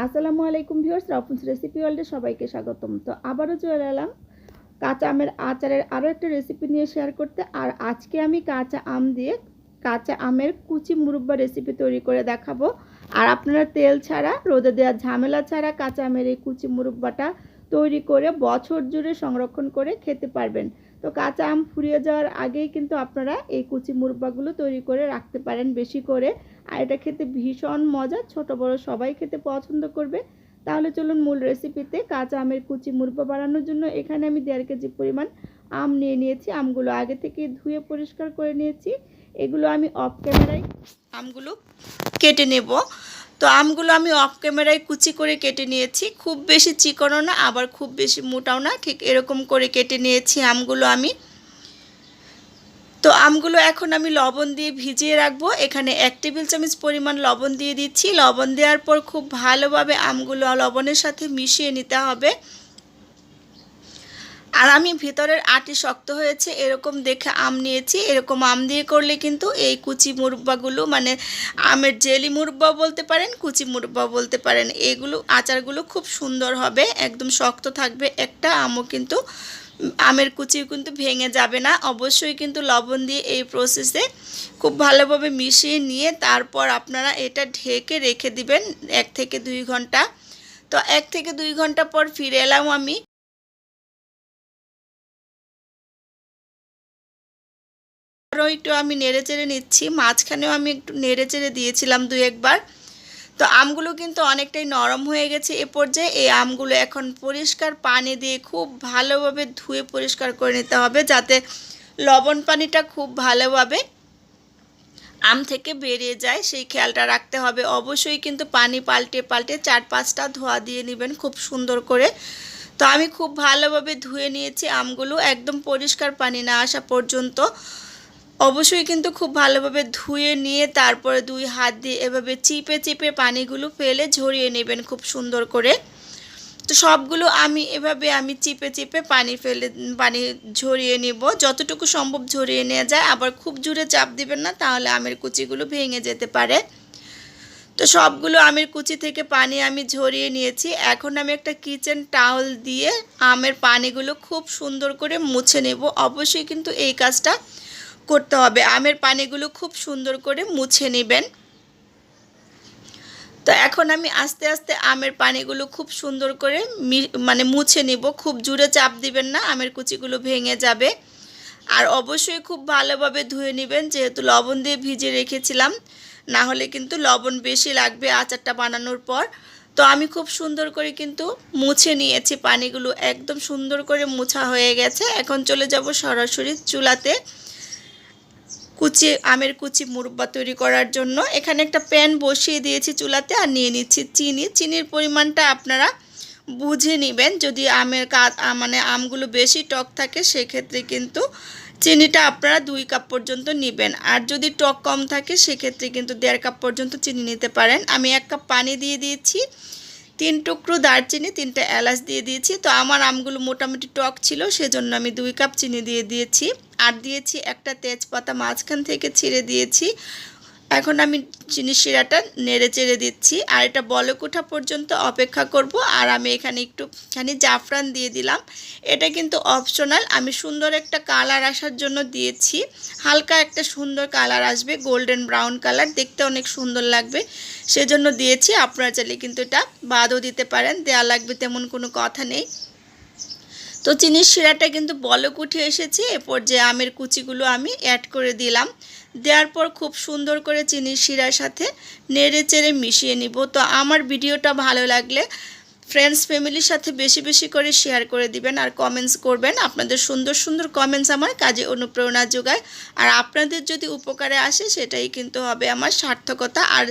আসসালামু আলাইকুম viewers রফুন্স recipe ওয়ার্ল্ডে সবাইকে স্বাগতম। তো আবারও চলে এলাম কাঁচা আমের আচারের আরও একটা রেসিপি নিয়ে শেয়ার করতে। আর আজকে আমি কাঁচা আম দিয়ে কাঁচা আমের কুচি মুরব্বা রেসিপি তৈরি করে দেখাবো। আর আপনারা তেল ছাড়া, রোদে দেওয়া ঝামেলা ছাড়া কাঁচা আমের এই কুচি মুরব্বাটা তৈরি করে বছর জুড়ে সংরক্ষণ করে খেতে পারবেন। তো কাঁচা আম ফুরিয়ে যাওয়ার আগেই কিন্তু আপনারা এই কুচি মুরব্বাগুলো তৈরি করে রাখতে পারেন বেশি করে। আর এটা খেতে ভীষণ মজা, ছোট বড় সবাই খেতে পছন্দ করবে। তাহলে চলুন মূল রেসিপিতে কাঁচা আমের কুচি মুরব্বা বানানোর জন্য এখানে আমি দেড় কেজি পরিমাণ আম নিয়ে নিয়েছি। আমগুলো আগে থেকে ধুয়ে পরিষ্কার করে নিয়েছি। এগুলো আমি অফ ক্যামেরায় আমগুলো কেটে নেব। তো আমগুলো আমি অফ ক্যামেরায় কুচি করে কেটে নিয়েছি। খুব বেশি চিকনও না, আবার খুব বেশি মোটাও না, ঠিক এরকম করে কেটে নিয়েছি আমগুলো আমি। তো আমগুলো এখন আমি লবণ দিয়ে ভিজিয়ে রাখব। এখানে এক টেবিল চামচ পরিমাণ লবণ দিয়ে দিচ্ছি। লবণ দেওয়ার পর খুব ভালোভাবে আমগুলো লবণের সাথে মিশিয়ে নিতে হবে। আর আমি ভিতরের আটি শক্ত হয়েছে, এরকম দেখে আম নিয়েছি। এরকম আম দিয়ে করলে কিন্তু এই কুচি মুরব্বাগুলো মানে আমের জেলি মুরব্বা বলতে পারেন, কুচি মুরব্বা বলতে পারেন, এগুলো আচারগুলো খুব সুন্দর হবে, একদম শক্ত থাকবে একটা আমও কিন্তু, আমের কুচি কিন্তু ভেঙে যাবে না। অবশ্যই কিন্তু লবণ দিয়ে এই প্রসেসে খুব ভালোভাবে মিশিয়ে নিয়ে তারপর আপনারা এটা ঢেকে রেখে দিবেন এক থেকে দুই ঘণ্টা। তো এক থেকে দুই ঘণ্টা পর ফিরে এলাম আমি। আরও একটু আমি নেড়ে চেড়ে নিচ্ছি। মাঝখানেও আমি একটু নেড়ে চেড়ে দিয়েছিলাম দু একবার। তো আমগুলো কিন্তু অনেকটাই নরম হয়ে গেছে এ পর্যায়ে। এই আমগুলো এখন পরিষ্কার পানি দিয়ে খুব ভালোভাবে ধুয়ে পরিষ্কার করে নিতে হবে যাতে লবণ পানিটা খুব ভালোভাবে আম থেকে বেরিয়ে যায়, সেই খেয়ালটা রাখতে হবে। অবশ্যই কিন্তু পানি পাল্টে পাল্টে চার পাঁচটা ধোয়া দিয়ে নেবেন খুব সুন্দর করে। তো আমি খুব ভালোভাবে ধুয়ে নিয়েছি আমগুলো, একদম পরিষ্কার পানি না আসা পর্যন্ত। অবশ্যই কিন্তু খুব ভালোভাবে ধুয়ে নিয়ে তারপরে দুই হাত দিয়ে এভাবে চিপে চিপে পানিগুলো ফেলে ঝরিয়ে নেবেন খুব সুন্দর করে। তো সবগুলো আমি এভাবে আমি চিপে চিপে পানি ফেলে, পানি ঝরিয়ে নিব। যতটুকু সম্ভব ঝরিয়ে নেওয়া যায়। আবার খুব জোরে চাপ দিবেন না, তাহলে আমের কুচিগুলো ভেঙে যেতে পারে। তো সবগুলো আমের কুচি থেকে পানি আমি ঝরিয়ে নিয়েছি। এখন আমি একটা কিচেন টাওয়াল দিয়ে আমের পানিগুলো খুব সুন্দর করে মুছে নেব। অবশ্যই কিন্তু এই কাজটা করতে হবে। আমের পানিগুলো খুব সুন্দর করে মুছে নেবেন। তো এখন আমি আস্তে আস্তে আমের পানিগুলো খুব সুন্দর করে মানে মুছে নিব। খুব জুড়ে চাপ দিবেন না, আমের কুচিগুলো ভেঙে যাবে। আর অবশ্যই খুব ভালোভাবে ধুয়ে নেবেন, যেহেতু লবণ দিয়ে ভিজে রেখেছিলাম। না হলে কিন্তু লবণ বেশি লাগবে আচারটা বানানোর পর। তো আমি খুব সুন্দর করে কিন্তু মুছে নিয়েছি পানিগুলো। একদম সুন্দর করে মুছা হয়ে গেছে। এখন চলে যাব সরাসরি চুলাতে। কুচি, আমের কুচি মুরব্বা তৈরি করার জন্য এখানে একটা প্যান বসিয়ে দিয়েছি চুলাতে আর নিয়ে নিচ্ছি চিনি। চিনির পরিমাণটা আপনারা বুঝে নেবেন। যদি আমের কাজ মানে আমগুলো বেশি টক থাকে, সেক্ষেত্রে কিন্তু চিনিটা আপনারা দুই কাপ পর্যন্ত নেবেন। আর যদি টক কম থাকে, সেক্ষেত্রে কিন্তু দেড় কাপ পর্যন্ত চিনি নিতে পারেন। আমি এক কাপ পানি দিয়ে দিয়েছি। তিন টুকরো দারচিনি, তিনটা এলাচ দিয়ে দিয়েছি। তো আমার আমগুলো মোটামুটি টক ছিল, সেজন্য আমি দুই কাপ চিনি দিয়ে দিয়েছি। আর দিয়েছি একটা তেজপাতা মাঝখান থেকে ছিঁড়ে দিয়েছি। এখন আমি চিনি শিরাটা নেড়ে চেড়ে দিচ্ছি, আর এটা বলক ওঠা পর্যন্ত অপেক্ষা করব, আর আমি এখানে একটুখানি জাফরান দিয়ে দিলাম। এটা কিন্তু অপশনাল আমি সুন্দর একটা কালার আসার জন্য দিয়েছি। হালকা একটা সুন্দর কালার আসবে গোল্ডেন ব্রাউন কালার দেখতে অনেক সুন্দর লাগবে। সেজন্য দিয়েছি, আপনারা চাইলে কিন্তু এটা বাদও দিতে পারেন, দেয়া লাগবে তেমন কোনো কথা নেই। তো চিনির শিরাটা কিন্তু বলক উঠে এসেছে, এরপর যে আমের কুচিগুলো আমি অ্যাড করে দিলাম। দেওয়ার পর খুব সুন্দর করে চিনির শিরার সাথে নেড়ে চেড়ে মিশিয়ে নিব। তো আমার ভিডিওটা ভালো লাগলে ফ্রেন্ডস ফ্যামিলির সাথে বেশি বেশি করে শেয়ার করে দিবেন আর কমেন্টস করবেন। আপনাদের সুন্দর সুন্দর কমেন্টস আমার কাজে অনুপ্রেরণা যোগায়। আর আপনাদের যদি উপকারে আসে, সেটাই কিন্তু হবে আমার সার্থকতা। আর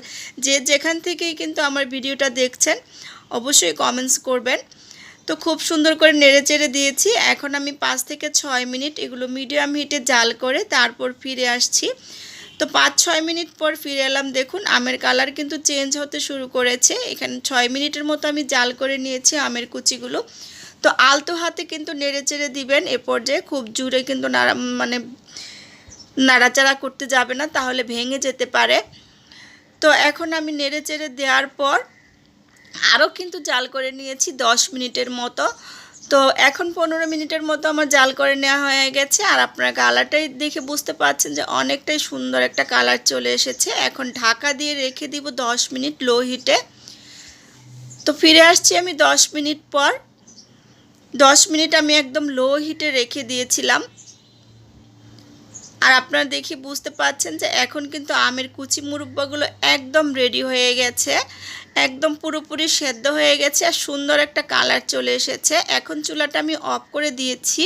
যে যেখান থেকেই কিন্তু আমার ভিডিওটা দেখছেন, অবশ্যই কমেন্টস করবেন। তো খুব সুন্দর করে নেড়ে চেড়ে দিয়েছি। এখন আমি পাঁচ থেকে ছয় মিনিট এগুলো মিডিয়াম হিটে জাল করে তারপর ফিরে আসছি। তো পাঁচ, ছয় মিনিট পর ফিরে এলাম। দেখুন, আমের কালার কিন্তু চেঞ্জ হতে শুরু করেছে। এখানে ছয় মিনিটের মতো আমি জাল করে নিয়েছি আমের কুচিগুলো। তো আলতো হাতে কিন্তু নেড়ে চেড়ে দিবেন। এ পর্যায়ে খুব জুড়ে কিন্তু নাড়া মানে নাড়াচাড়া করতে যাবে না, তাহলে ভেঙে যেতে পারে। তো এখন আমি নেড়ে চেড়ে দেওয়ার পর আরও কিন্তু জাল করে নিয়েছি দশ মিনিটের মতো। তো এখন পনেরো মিনিটের মতো আমার জাল করে নেওয়া হয়ে গেছে। আর আপনারা কালারটাই দেখে বুঝতে পারছেন যে অনেকটাই সুন্দর একটা কালার চলে এসেছে। এখন ঢাকা দিয়ে রেখে দিব দশ মিনিট লো হিটে। তো ফিরে আসছি আমি দশ মিনিট পর। দশ মিনিট আমি একদম লো হিটে রেখে দিয়েছিলাম। আর আপনারা দেখি বুঝতে পাচ্ছেন যে এখন কিন্তু আমের কুচি মুরব্বাগুলো একদম রেডি হয়ে গেছে, একদম পুরোপুরি সেদ্ধ হয়ে গেছে আর সুন্দর একটা কালার চলে এসেছে। এখন চুলাটা আমি অফ করে দিয়েছি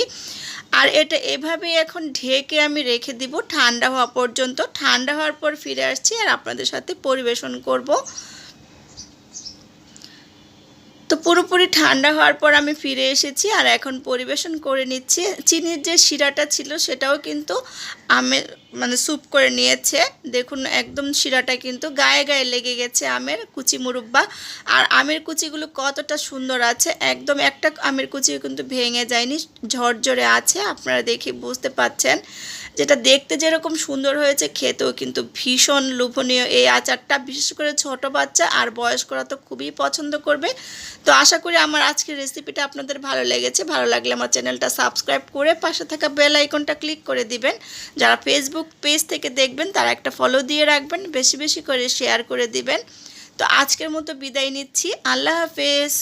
আর এটা এভাবেই এখন ঢেকে আমি রেখে দিব ঠান্ডা হওয়া পর্যন্ত। ঠান্ডা হওয়ার পর ফিরে আসছি আর আপনাদের সাথে পরিবেশন করব। পুরোপুরি ঠান্ডা হওয়ার পর আমি ফিরে এসেছি আর এখন পরিবেশন করে নিচ্ছি। চিনির যে শিরাটা ছিল সেটাও কিন্তু আমের মানে স্যুপ করে নিয়েছে। দেখুন, একদম শিরাটা কিন্তু গায়ে গায়ে লেগে গেছে আমের কুচি মুরব্বা। আর আমের কুচিগুলো কতটা সুন্দর আছে। একদম একটা আমের কুচি কিন্তু ভেঙে যায়নি, ঝরঝরে আছে, আপনারা দেখে বুঝতে পাচ্ছেন। যেটা দেখতে যেরকম সুন্দর হয়েছে, খেতেও কিন্তু ভীষণ লোভনীয়। এই আচারটা বিশেষ করে ছোট বাচ্চা আর বয়স্করা তো খুবই পছন্দ করবে। তো আশা করি আমার আজকের রেসিপিটা আপনাদের ভালো লেগেছে। ভালো লাগলে আমার চ্যানেলটা সাবস্ক্রাইব করে পাশে থাকা বেল আইকনটা ক্লিক করে দিবেন। যারা ফেসবুক পেজ থেকে দেখবেন, তারা একটা ফলো দিয়ে রাখবেন, বেশি বেশি করে শেয়ার করে দিবেন। তো আজকের মতো বিদায় নিচ্ছি। আল্লাহ হাফেজ।